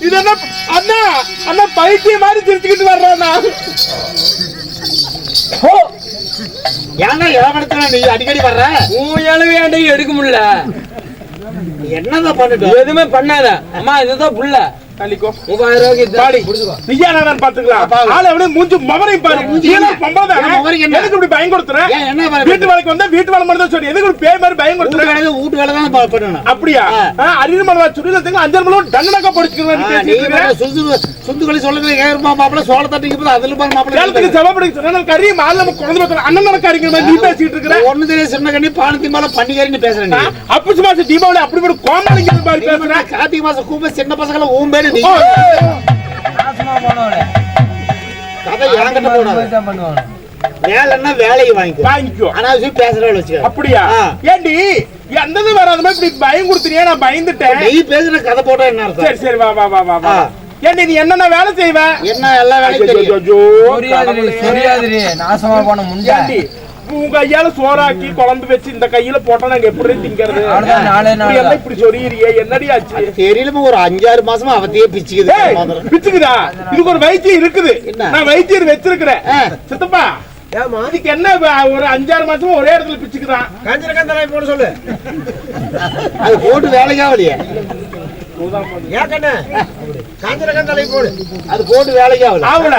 இது என்ன அண்ணா அண்ணா பைத்தியம் மாதிரி சிரிச்சுக்கிட்டு வர்றானா ஓ ஏன்னா இளவடத்துல நீ அடிக்கடி வர்ற? உன் இளவையாண்டி எடுக்க முடியல? என்னதான் பண்ணிட்டு எதுவுமே பண்ணாத. அம்மா இதுதான் புள்ள. தள்ளிக்கோ மூவாயிரம் ரூபாய்க்கு இது. பாடி நீயா நான் பாத்துக்கலாம். ஆளை விட மூஞ்சி மவரை பாரு? பொம்பளை? எதுக்கு இப்படி வீட்டு வேலைக்கு வந்தா வீட்டு வேலை மட்டும் சொல்லி. எதுக்கு இப்படி பேய் மாதிரி வீட்டு வேலை தான் பண்ணணும். அப்படியா? ஆ. அரிசி மலவா சுடில தங்க அஞ்சல் மலம் டங்கனக்கா படிச்சுக்கிறேன் சுந்துக்களி சொல்லுங்க மாப்பிள்ள? சோள தட்டிக்கு போது அதுல பாரு ஏலத்துக்கு மாப்பிள்ள செவப்படிக்கு சொன்னா கறி மால நம்ம குழந்தை பத்திரம் அண்ணன் நடக்காரிங்க மாதிரி நீ பேசிட்டு இருக்கிற ஒண்ணு தெரிய சின்ன கண்ணி பானத்தி மேல பண்டிகைன்னு பேசுறேன் மாசம் தீபாவளி அப்படி ஒரு கோமாளிங்க மாதிரி பேசுற. கார்த்திகை மாசம் கூப்ப சின்ன பசங்கள ஊன் வேலைன்னா வேலையை வாங்கிக்கோ. வாங்கிக்கோ. அனாவசியம் பேசுறவள வச்சுக்க. அப்படியா. ஏண்டி எந்தது வராத மாதிரி இப்படி பயம் கொடுத்துறியா? நான் பயந்துட்டேன். நீ பேசுற கதை போட்டா என்ன அர்த்தம்? சரி சரி வா வா வா வா வா. ஏண்டி நீ என்னென்ன வேலை செய்வ? என்ன எல்லா வேலையும் தெரியும். நாசமா போன முண்டை. ஏண்டி உன் கையால சோறாக்கி குழம்பு வச்சு இந்த கையில போட்டா நாங்க எப்படி திங்கிறது? இப்படி நாள் எல்லாம் இப்படி சொரியிறியே? என்னடி ஆச்சு? தெரியலமா ஒரு அஞ்சாறு மாசமா அவத்தையே பிச்சுக்குது பிச்சுக்குதா? இதுக்கு ஒரு வைத்தியம் இருக்குது? நான் வைத்தியர் வச்சிருக்கிறேன். சித்தப்பா இதுக்கு என்ன ஒரு அஞ்சாறு மாசமா ஒரே இடத்துல பிச்சுக்குதான்? அது போட்டு அது போட்டு வேலைக்கா ஆவல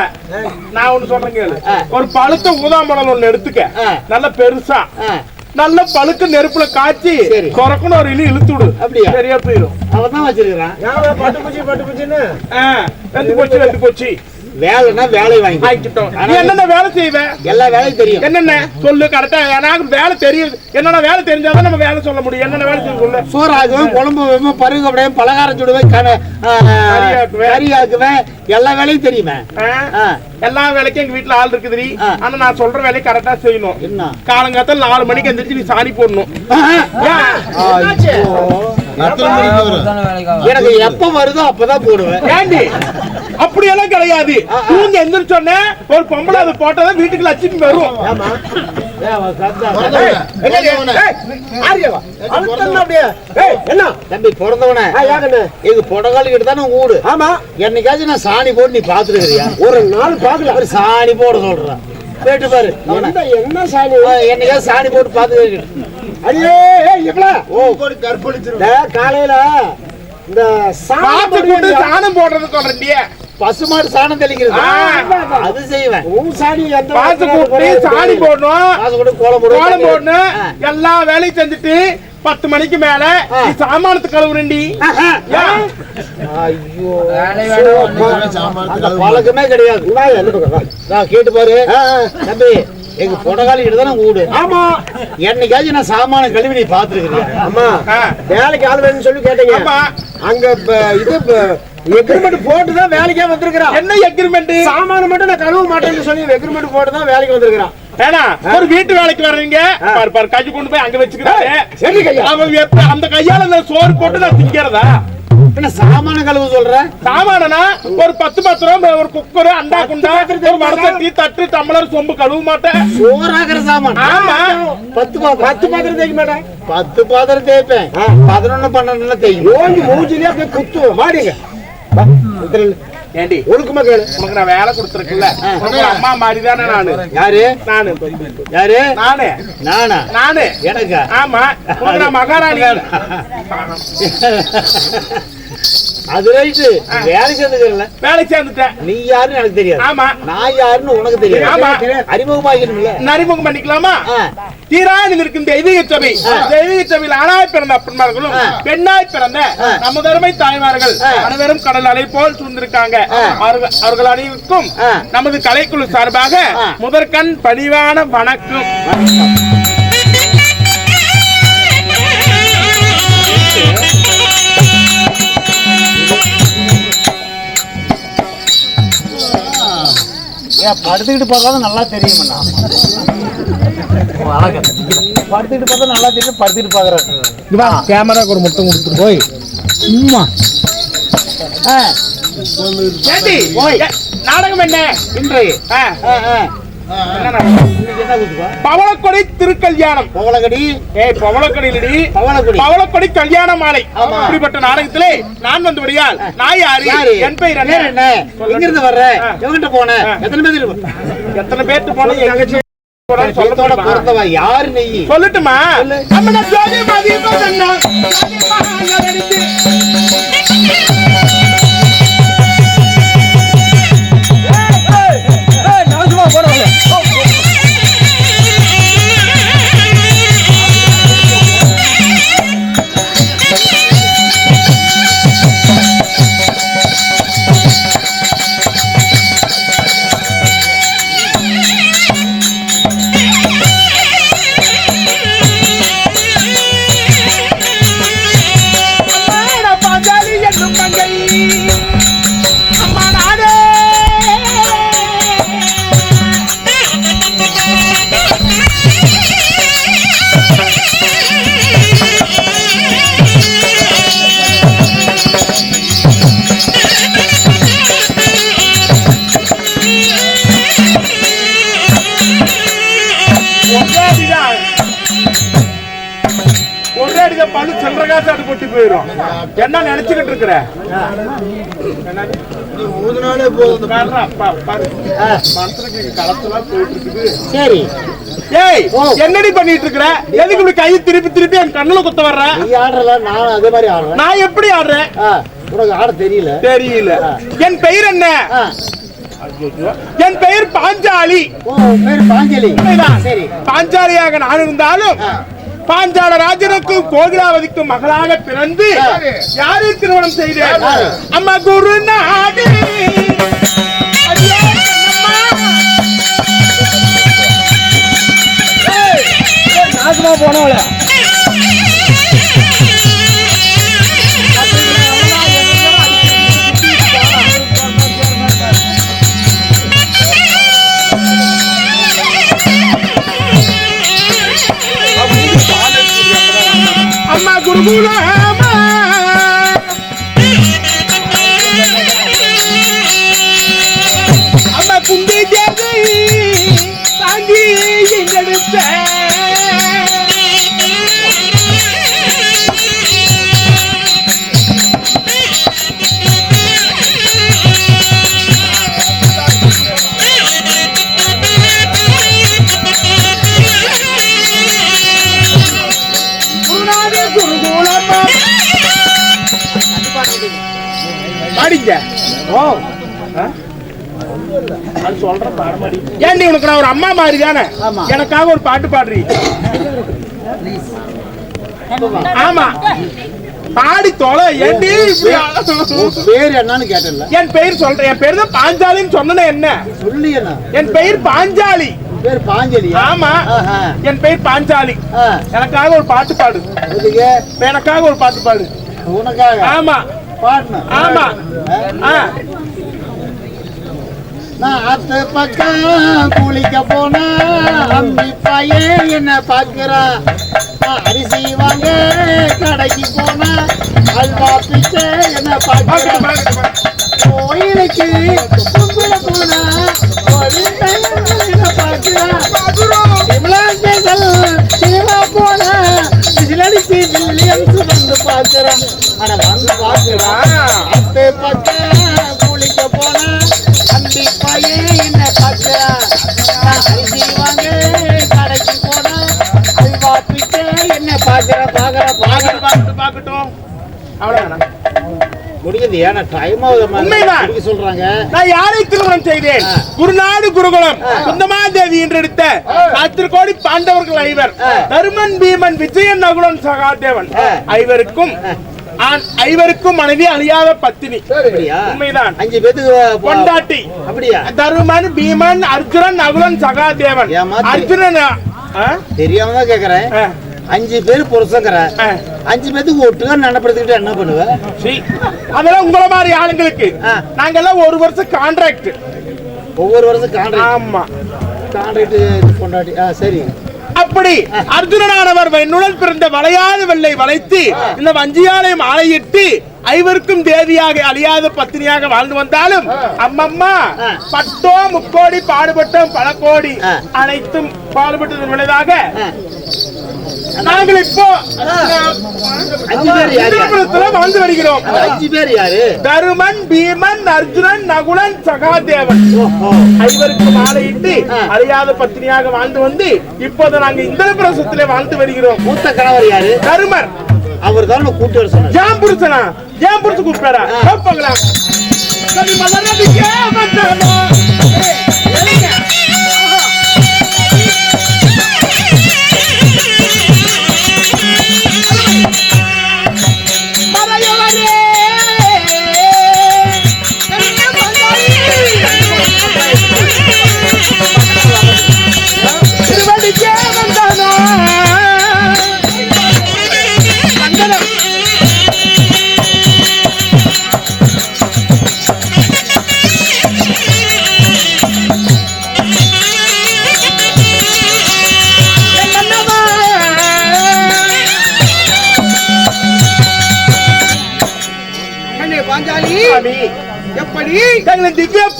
நான் ஒண்ணு சொல்றேன் கேளு. ஒரு பழுத்த ஊதாம்பழம் ஒண்ணு எடுத்துக்க. நல்ல பெருசா. நல்ல பழுக்க நெருப்புல காய்ச்சி. கொரக்குன்னு ஒரு இழி இழுத்து விடு. அப்படியா? சரியா போயிடும் அவன் தான் வச்சிருக்கிறான். ஆ, வெந்து போச்சு வெந்து போச்சு. வேலைன்னா வேலையை வாங்கிக்கோ. ஆக்கிட்டோம் நீ என்னென்ன வேலை செய்வ? எல்லா வேலையும் தெரியும். என்னென்ன? சொல்லு கரெக்டா எனக்கு வேலை தெரியும் என்னென்ன வேலை தெரிஞ்சாதான் நம்ம வேலை சொல்ல முடியும். என்னென்ன வேலை செய்ய சொல்லு? சோறு ஆக்குவேன் குழம்பு வைப்பேன் பருகு அப்படியே பலகாரம் சுடுவேன் கறி ஆக்குவேன். எல்லா வேலையும் தெரியுமே. எல்லா வேலைக்கும் எங்க வீட்டுல ஆள் இருக்குதுடி. ஆ. ஆனா நான் சொல்ற வேலையை கரெக்டா செய்யணும். என்ன? காலங்காத்தால நாலு மணிக்கு எந்திரிச்சு நீ சாணி போடணும். எனக்கு எப்ப வருதோ அப்பதான் போடுவேன். ஏண்டி அப்படியெல்லாம் கிடையாது. தூங்கி எந்திரிச்சோடனே ஒரு பொம்பளை அதை போட்டாதான் வீட்டுக்கு லட்சுமி வரும் ஏமா ஏ, அவன் கத்தா. ஏய், என்னடி? ஏய், ஆரியவா, அழுத்தம் அப்படியே. ஏய், என்ன? தம்பி பிறந்தவனே. எங்க புடகாலி கிட்ட தானே ஊடு. ஆமா. என்னைக்காச்சும் நான் சாணி போட்டு நீ பாத்துருக்கிறியா ஒரு நாள் பாக்கல ஒரு சாணி போட சொல்றான். கேட்டு பாரு. என்ன சாணி? என்னைக்காவது சாணி போட்டு பாத்துக்கிறேன் ஐயே எவ்வளவு ஓ காலையில இந்த காத்து போட்டு சாணம் சாணம் போடுறது சொல்றேன்டியே பசுமாடு சாணம் தெளிக்கிறது. அது செய்வேன். காத்து போட்டு சாணி போடணும். கோலம். கோலம் போடணும். எல்லா வேலையும் செஞ்சுட்டு பத்து மணிக்கு மேல. நீ சாமானத்து கழுவுறண்டி? ஐயோ. பழக்கமே கிடையாது. நான் கேட்டு பாரு. தம்பி எங்க புடகாலி கிட்ட தானே ஊடு ஆமா. என்னைக்காச்சும் நான் சாமான கழுவி நீ பாத்துருக்கிறேன் அம்மா ஆ. வேலைக்கு ஆள் வேணும்னு சொல்லி கேட்டீங்க. ஆமா. அங்க இது எக்ரிமெண்ட் போட்டு தான் வேலைக்கே வந்திருக்கிறான். என்ன எக்ரிமெண்ட் சாமான மட்டும் நான் கழுவ மாட்டேன்னு சொல்லி எக்ரிமெண்ட் போட்டு தான் வேலைக்கு வந்திருக்கிறான். ஏன்னா ஒரு வீட்டு வேலைக்கு வர்றீங்க பாரு பாரு கஞ்சி கொண்டு போய் அங்க கையா. அவன் அந்த கையால நான் சோறு போட்டு நான் திங்கிறதா? என்ன சாமான கழுவு சொல்ற? சாமானனா? ஒரு பத்து பத்து ரூபா ஒரு குக்கர் அண்டா குண்டா ஒரு வடசட்டி தட்டு டம்ளர் சொம்பு கழுவ மாட்டேன். சோறாக்குற சாமான். ஆமா. பத்து பத்து பாத்திரம் தேய்க்க மாட்டேன். பத்து பாத்திரம் தேய்ப்பேன். பதினொன்னு பன்னெண்டுல தேய்க்கும் ஓங்கி மூஞ்சிலே அப்படியே குத்துவோம் மாடிங்க ஏண்டி? ஒழுக்கமா கேளு. உனக்கு நான் வேலை கொடுத்துருக்குல்ல அம்மா மாதிரி தானே நானு. யாரு? நானு. யாரு? நானு. நானா? நானு. எனக்கா? ஆமா. நான் மகாராணி. அது ரைட்டு வேலை சேர்ந்துக்கல வேலை சேர்ந்துட்டேன் நீ யாருன்னு எனக்கு தெரியாது ஆமா நான் யாருன்னு உனக்கு தெரியாது ஆமா. அறிமுகமாகணும்ல அறிமுகம் பண்ணிக்கலாமா. தீராணி இருக்கும் தெய்வீக சபை தெய்வீக சபையில் ஆணாய் பிறந்த அப்பன்மார்களும். பெண்ணாய் பிறந்த. நம்ம தருமை தாய்மார்கள். அனைவரும் கடல் அலை போல் சூழ்ந்திருக்காங்க. அவர்கள் அனைவருக்கும். நமது கலைக்குழு சார்பாக. முதற்கண் பணிவான வணக்கம் ஏன் படுத்துக்கிட்டு பார்த்தா நல்லா தெரியுமண்ணா. படுத்துக்கிட்டு பார்த்தா நல்லா தெரியும் படுத்துக்கிட்டு பாக்குறேன் கேமராக்கு ஒரு முட்டை கொடுத்துட்டு போய். சும்மா. நாடகம் என்ன? இன்றைய. பவளக்கொடி திருக்கல்யாணம். பவளகடி ஏய் பவளக்கொடியிலடி. பவளக்கொடி. பவளக்கொடி கல்யாண மாலை. ஆமா. இப்படிப்பட்ட நாடகத்திலே நான் வந்து விடியால் நான் யாரு? யாரு? என் பெயர் என்ன? எங்க இருந்து வர்ற. எவங்கிட்ட போன. எத்தனை பேர்? எத்தனை பேர்த்து போன? எங்க சொல்லட்டுமா? சொல்லு. அம்மன ஜோதி மதிபதன்னா, பல்லு சில்லற காசு அது பொட்டி போயிடும் என்ன நினைச்சுக்கிட்டு இருக்கிற. சரி. ஏய். என்னடி பண்ணிட்டு இருக்கிற? எதுக்கு இப்படி கை திருப்பி திருப்பி என் கண்ணுல குத்த வர்ற? நீ ஆடுறல நான் அதே மாதிரி ஆடுறேன். நான் எப்படி ஆடுறேன்? உனக்கு ஆட தெரியல. தெரியல. என் பெயர் என்ன? என் பெயர் பாஞ்சாலி. பேர் பாஞ்சலி. பாஞ்சாலியாக நான் இருந்தாலும். பாஞ்சால ராஜனுக்கும் கோகிலாவதிக்கும் மகளாக பிறந்து யாரை திருமணம் செய்தேன்? அம்மா குரு நாடு அடியே அம்மா ஏன்டி உனக்கு நான் ஒரு அம்மா மாதிரி தானே. எனக்காக ஒரு பாட்டு பாடுறீ. ஆமா. பாடி தொலை. ஏண்டி பேர் என்னன்னு கேட்டல என் பெயர் சொல்றேன் என் பேர் தான் பாஞ்சாலின்னு சொன்னேன் என்ன? சொல்லி என் பெயர் பாஞ்சாலி. பேர் பாஞ்சலியா? ஆமா. என் பெயர் பாஞ்சாலி. ஆ, எனக்காக ஒரு பாட்டு பாடு. எனக்காக ஒரு பாட்டு பாடு. உனக்காக? ஆமா. பாடணும் ஆமா. ஆ. நான் அத்து பக்கம் குளிக்க போனா அம்பி பையன் என்ன பாக்குறான் நான் அரிசி வாங்க கடைக்கு போனா அல்வா பிச்சை என்ன பாக்கட்டு. கோயிலுக்கு கும்பிட போனா என்ன ஸ்பெஷல் சினிமா போனா விசிலடிச்சு வில்லியம்ஸ் வந்து பாக்குறான் ஆனா வந்து பாக்குறான் அத்து பக்கம் என்ன பாக்குறான் நான் அரிசி வாங்க கடைக்கு போனா பிச்சை என்ன பாக்குறான் பாக்கட்டு, பாக்குறான் பாக்கட்டு, பாக்கட்டும் அவ்வளவுதானா? முடியுது ஏன்னா டைம் ஆகுது சொல்றாங்க. நான் யாரை திருமணம் செய்தேன். குருநாடு குருகுலம் குந்தமாதேவி என்றெடுத்த கோடி பாண்டவர்கள் ஐவர். தருமன் பீமன் விஜயன் நகுலன் சகாதேவன். ஐவருக்கும் ஆண் ஐவருக்கும் மனைவி அழியாத பத்தினி. உண்மைதான். அஞ்சு பேத்துக்கு போ- கொண்டாட்டி அப்படியா? தருமன் பீமன் அர்ஜுனன் நகுலன் சகாதேவன். அர்ஜுனன்? தெரியாம தான் கேக்குறேன். அஞ்சு பேர் புருஷங்கிற. அஞ்சு பேத்துக்கு ஒட்டுக்கா நடப்படுத்திக்கிட்டு என்ன பண்ணுவ. அதெல்லாம் உங்கள மாதிரி ஆளுங்களுக்கு. ஆ. நாங்கெல்லாம் ஒரு வருஷம் கான்ட்ராக்ட் ஒவ்வொரு வருஷம் கான்ட்ராக்ட் ஆமா. கான்ட்ராக்ட் கொண்டாடி ஆ சரி அப்படி அர்ஜுனனானவர் என்னுடன் பிறந்த வளையாத வெள்ளை வளைத்து இந்த வஞ்சியாலை மாலையிட்டு ஐவருக்கும் தேவியாக அழியாத பத்தினியாக வாழ்ந்து வந்தாலும் அம்மம்மா பட்டோ முக்கோடி பாடுபட்டோம் பல கோடி அனைத்தும் பாடுபட்டதன் விளைவாக நாங்கள் இப்போ வாழ்ந்து வருகிறோம். அந்த அஞ்சு பேர் யாரு? தருமன் பீமன் அர்ஜுனன் நகுலன் சகாதேவன். ஐவருக்கு மாலையிட்டு அழியாத பத்தினியாக வாழ்ந்து வந்து இப்போது நாங்க இந்திரபிரசத்திலே வாழ்ந்து வருகிறோம். மூத்த கணவர் யாரு? தருமர். அவர் தான் கூட்டு வர சொன்னார். ஏன் புருஷனா ஏன் புருஷன் கூப்பிட்டாரா பார்க்கலாம் சரி வந்தானோ.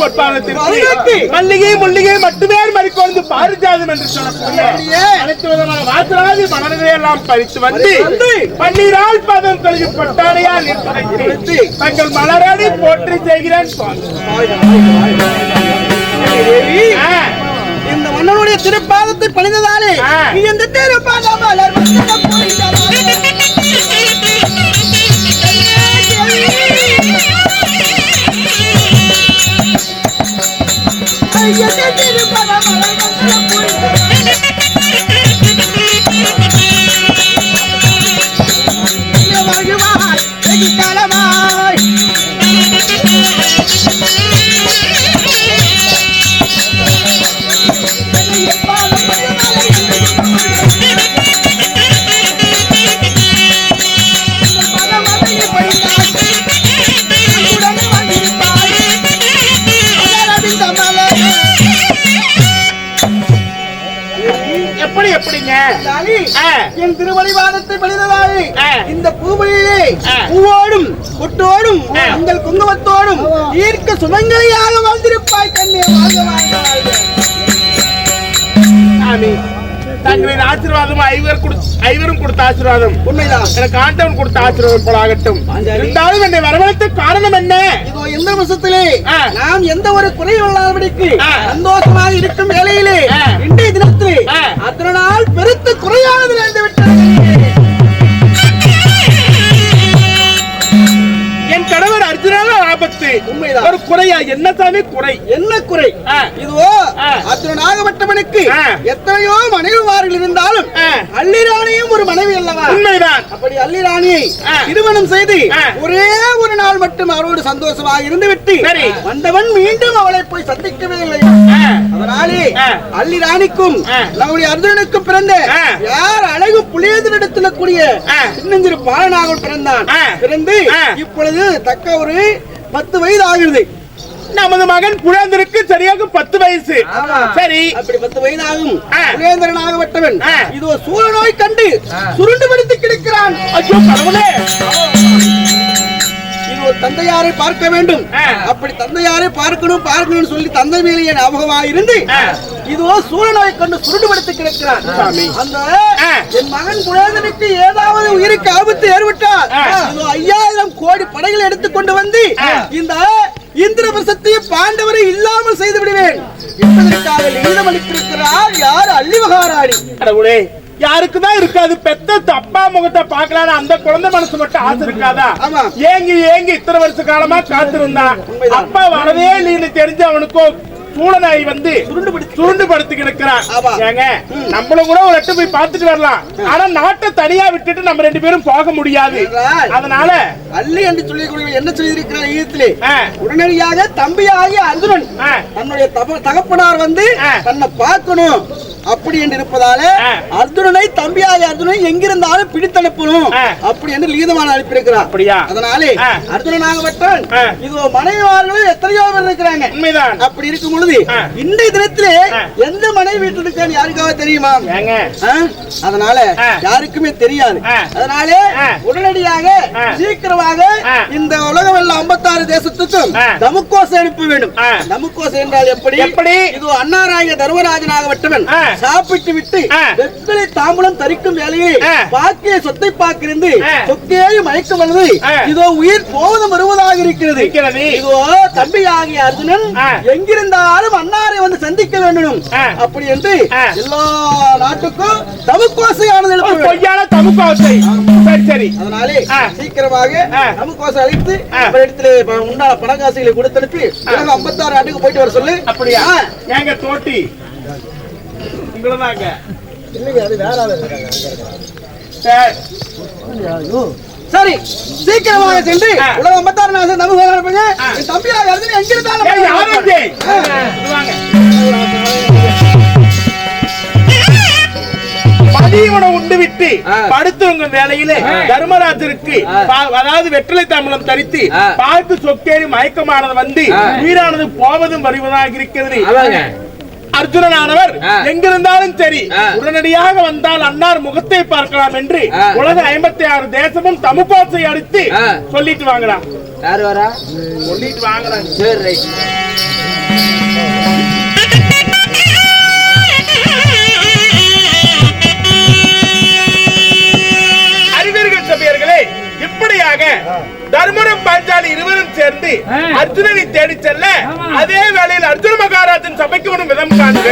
பதினெட்டு. மல்லிகை முள்ளிகை மட்டுமே மறிக்கொண்டு பாரிஜாதம் என்று சொல்லக்கூடிய அனைத்து விதமான வாசலாதி மலர்களை எல்லாம் பறித்து வந்து பன்னீரால் பாதம் கழுவி பட்டாடையால் நிற்பதைத்து தங்கள் மலரடி போற்றி செய்கிறேன் இந்த மன்னனுடைய திருப்பாதத்தை பணிந்ததாலே. நீ மலர் வருவாய், ஆ. உங்கள் குங்குமத்தோடும் ஈர்க்க சுமங்கலியாக வாழ்ந்திருப்பாய் கண்ணே வாழ்க வாழ்க சாமி தங்களின் ஆசீர்வாதம் ஐவர் ஐவரும் கொடுத்த ஆசீர்வாதம் உண்மைதான் எனக்கு ஆண்டவன் கொடுத்த ஆசீர்வாதம் போல ஆகட்டும் இருந்தாலும் என்னை வரவழைத்த காரணம் என்ன இதோ இந்த வருஷத்திலே. நாம் எந்த ஒரு குறையும் இல்லாதபடிக்கு. சந்தோஷமாக இருக்கும் வேளையிலே ஆ. இன்றைய தினத்திலே. அத்தனை நாள் பெருத்து குறையானது விட்டது என் கணவர் அர்ஜுனால ஆபத்து உண்மைதான். ஒரு குறையா என்ன சாமி குறை என்ன குறை ஆ. இதுவோ ஆ. அத்தனை நாகப்பட்டவனுக்கு ஆ. எத்தனையோ மனைவிமார்கள் இருந்தாலும் ஆ. அள்ளிராணியும் ஒரு மனைவி அல்லவா உண்மைதான் அப்படி அள்ளிராணியை ஆ. திருமணம் செய்து. ஒரே ஒரு நாள் மட்டும் அவரோடு சந்தோஷமாக இருந்து விட்டு சரி. வந்தவன் மீண்டும் அவளை போய் சந்திக்கவே இல்லை அதனாலே. அள்ளி ராணிக்கும். நம்முடைய அர்ஜுனனுக்கும் பிறந்த. யார் அழகு புளியதனிடத்தில் கூடிய ஆ. சின்னஞ்சிறு பாலனாக பிறந்தான். பிறந்து. இப்பொழுது தக்க ஒரு பத்து வயது ஆகிறது நமது மகன் புலந்திருக்கு சரியாக பத்து வயசு. சரி. அப்படி பத்து வயது ஆகும் ஆ. புலேந்திரனாகப்பட்டவன் ஆ. இதோ சூழ நோய் கண்டு சுருண்டு படுத்து கிடக்கிறான். ஐயோ கடவுளே. ஒரு தந்தையாரை பார்க்க வேண்டும். அப்படி தந்தையாரை பார்க்கணும் பார்க்கணும்னு சொல்லி தந்தை மேலேயே ஞாபகமாக இருந்து. இதோ சூழ நோய் கண்டு சுருண்டு படுத்து கிடக்கிறான். அந்த. என் மகன் குழந்தைக்கு ஏதாவது உயிருக்கு ஆபத்து ஏற்பட்டால் ஐயாயிரம் கோடி படைகள் எடுத்துக்கொண்டு வந்து. இந்த இந்திரபிரசத்தை பாண்டவரை இல்லாமல் செய்து விடுவேன் என்பதற்காக லிங்கம் அளித்திருக்கிறார் யார் அள்ளி மகாராணி கடவுளே யாருக்குதான் இருக்காது. பெத்த அப்பா முகத்தை பார்க்கலான்னு அந்த குழந்தை மனசு மட்டும் ஆசை இருக்காதா. ஏங்கி ஏங்கி இத்தனை வருஷ காலமா காத்திருந்தான். அப்பா வரவே இல்லைன்னு தெரிஞ்சு அவனுக்கோ சூழனாய் வந்து சுருண்டு படுத்து கிடக்கிறான். ஏங்க நம்மளும் கூட ஒரு எட்டு போய் பார்த்துட்டு வரலாம். ஆனா நாட்டை தனியா விட்டுட்டு நம்ம ரெண்டு பேரும் போக முடியாது. அதனால அள்ளி என்று சொல்லி என்ன சொல்லியிருக்கிறார் ஈழத்திலே? ஆ, உடனடியாக தம்பியாகிய அர்ஜுனன் தன்னுடைய தகப்பனார் வந்து. தன்னை பார்க்கணும். அப்படி என்று இருப்பதாலே. அர்ஜுனனை தம்பியாக அர்ஜுனனை எங்கிருந்தாலும் பிடித்தனுப்பணும் ஆ. அப்படி என்று லீதமான அனுப்பியிருக்கிறார் அப்படியா? அதனாலே ஆ. அர்ஜுனனாகப்பட்டான் ஆ. இதோ மனைவிமார்களும் எத்தனையோ பேர் இருக்கிறாங்க உண்மைதான் அப்படி இருக்கும் பொழுது. இன்றைய தினத்திலே. எந்த மனைவி வீட்டில் இருக்கான்னு யாருக்காவது தெரியுமா? அதனால. யாருக்குமே தெரியாது. அதனாலே. உடனடியாக. சீக்கிரமாக. இந்த உலகம் எல்லாம் ஐம்பத்தாறு தேசத்துக்கும். தமுக்கோசை அனுப்ப வேண்டும். தமுக்கோசை என்றால் எப்படி எப்படி? இது அன்னாராய தர்மராஜனாகப்பட்டவன் ஆ. சாப்பிட்டு விட்டு. வெற்றிலை தாம்பூலம் தரிக்கும் வேலையை. பாக்கிய சொத்தை பார்க்கிறது. சொத்தையே மயக்கம் வருது. இதோ உயிர் போவதும் வருவதாக இருக்கிறது. இதோ தம்பி ஆகிய அர்ஜுனன். எங்கிருந்தாலும் அன்னாரை வந்து சந்திக்க வேண்டும். அப்படி என்று. எல்லா நாட்டுக்கும் தமுக்கோசையானது. பொய்யான தமுக்கோசை சரி சரி அதனாலே. சீக்கிரமாக. தமுக்கோசை அழைத்து. இடத்துல உண்டான பணக்காசுகளை கொடுத்தனுப்பி ஐம்பத்தாறு நாட்டுக்கு போயிட்டு வர சொல்லு அப்படியா ஆ. ஏங்க தோட்டி உங்களதாங்க. சரி. சரி சீக்கிரமாக சென்று. ஐம்பத்தாறு நாள் தமுகோசை அனுப்புங்க ஆ. என் தம்பியாக யாரஞ்சே? ஆ. வாங்க. மதிய உண்டு விட்டு படுத்துவங்க வேலையிலே தர்மராஜருக்கு அதாவது வெற்றிலை தாம்பலம் தரித்து பார்த்து சொக்கேறி மயக்கமானது வந்து உயிரானது போவதும் வருவதாக இருக்கிறது. அர்ஜுனனானவர் எங்கிருந்தாலும் சரி உடனடியாக வந்தால் அன்னார் முகத்தை பார்க்கலாம் என்று உலக ஐம்பத்தி ஆறு தேசமும் தமுப்பாசை அடித்து சொல்லிட்டு வாங்கலாம். யாரு வரா? சொல்லிட்டு வாங்கலாம். சரி இப்படியாக தர்மரும் பாஞ்சாலி இருவரும் சேர்ந்து அர்ஜுனனை தேடி செல்ல அதே வேளையில் அர்ஜுன மகாராஜன் சபைக்கு வரும் விதம் காண்க